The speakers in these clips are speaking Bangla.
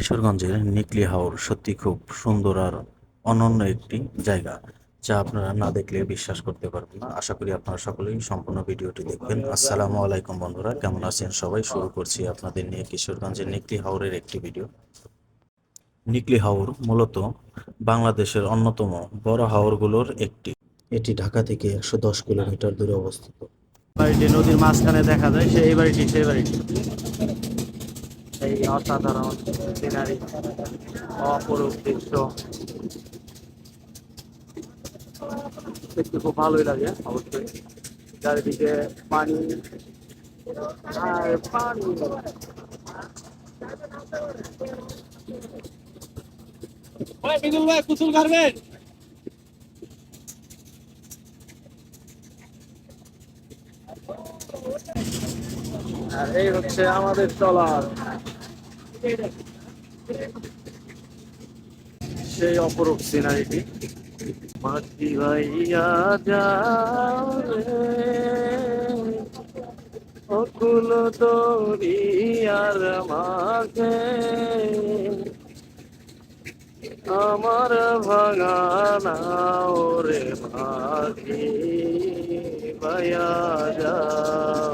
কিশোরগঞ্জের নিকলি হাওর সত্যি খুব সুন্দর আর অনন্য একটি জায়গা যা আপনারা না দেখলে বিশ্বাস করতে পারবেন না। আশা করি আপনারা সকলেই সম্পূর্ণ ভিডিওটি দেখবেন। আসসালামু আলাইকুম বন্ধুরা কেমন আছেন সবাই? শুরু করছি আপনাদের নিয়ে কিশোরগঞ্জের নিকলি হাওরের একটি ভিডিও। নিকলি হাওর মূলত বাংলাদেশের অন্যতম বড় হাওরগুলোর একটি। এটি ঢাকা থেকে একশো দশ কিলোমিটার দূরে অবস্থিত। বাড়িটি নদীর মাঝখানে দেখা যায় সেই বাড়িটি সেই বাড়িটি। এই অসাধারণ সিনারি অপরূপ দৃশ্য। দেখতে খুব ভালোই লাগে অবশ্যই। চারিদিকে পানি। আর পানি। বিদুল ভাই কুতুল গার্মেন্ট আর এই হচ্ছে আমাদের টলার সেই অপরূপ সিনারিটি। মাটি ভাইয়া রে অকুল দরিয়ার মাঝে। আমার ভাঙানা ওরে মাঝি ভাইয়া যাও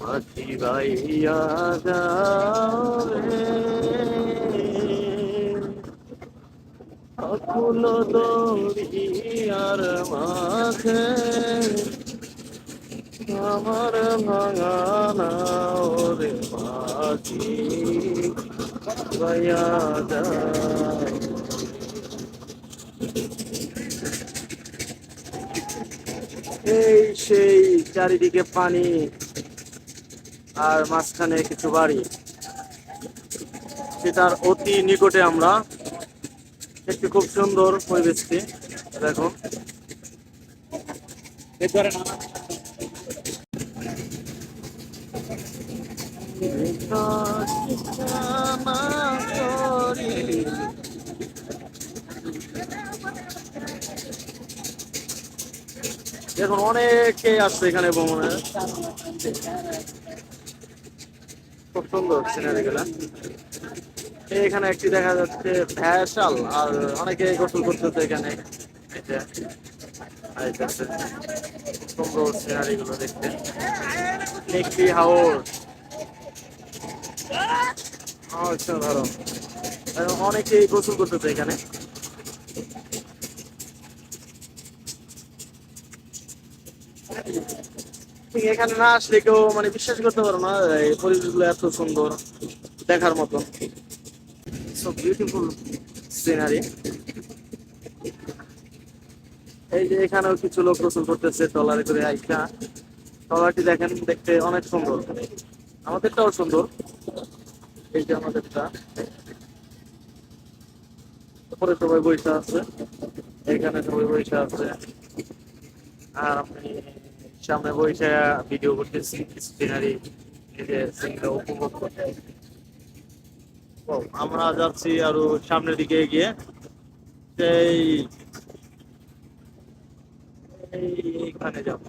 ভাইয়া যাও রে। অকুল দরিয়ার মাঝে আমার ভাঙানা ওরে মাঝি ভাইয়া যাও। এই সেই চারিদিকে পানি আর মাঝখানে কিছু বাড়ি। সেটার অতি নিকটে আমরা একটি খুব সুন্দর পরিবেশটি দেখো। এখন অনেকে আসছে এখানে ভ্রমণে। খুব সুন্দর সিনারি গুলা। এখানে একটি দেখা যাচ্ছে ভ্যাসাল আর অনেকে গোসল করতেছে এখানে। সুন্দর সিনারি গুলো দেখতে। নেকলি হাওর অসাধারণ। অনেকেই গোসল করতেছে এখানে। এখানে না আসলে কেউ মানে বিশ্বাস করতে পারো না, এই পরিবেশগুলো এত সুন্দর দেখার মতো। সো বিউটিফুল সিনারি এই যে এখানেও কিছু লোক গোসল করতেছে ট্রলারে করে আইসা। ট্রলারটি দেখেন দেখতে অনেক সুন্দর। আমাদেরটাও সুন্দর। এই যে আমাদেরটা। উপরে সবাই বৈশা আছে। এখানে সবাই বৈশা আছে। আর আমি সামনে বসে ভিডিও করতেছি সিনারি উপভোগ করতে। আমরা যাচ্ছি আরও সামনের দিকে গিয়ে সেই এইখানে যাব।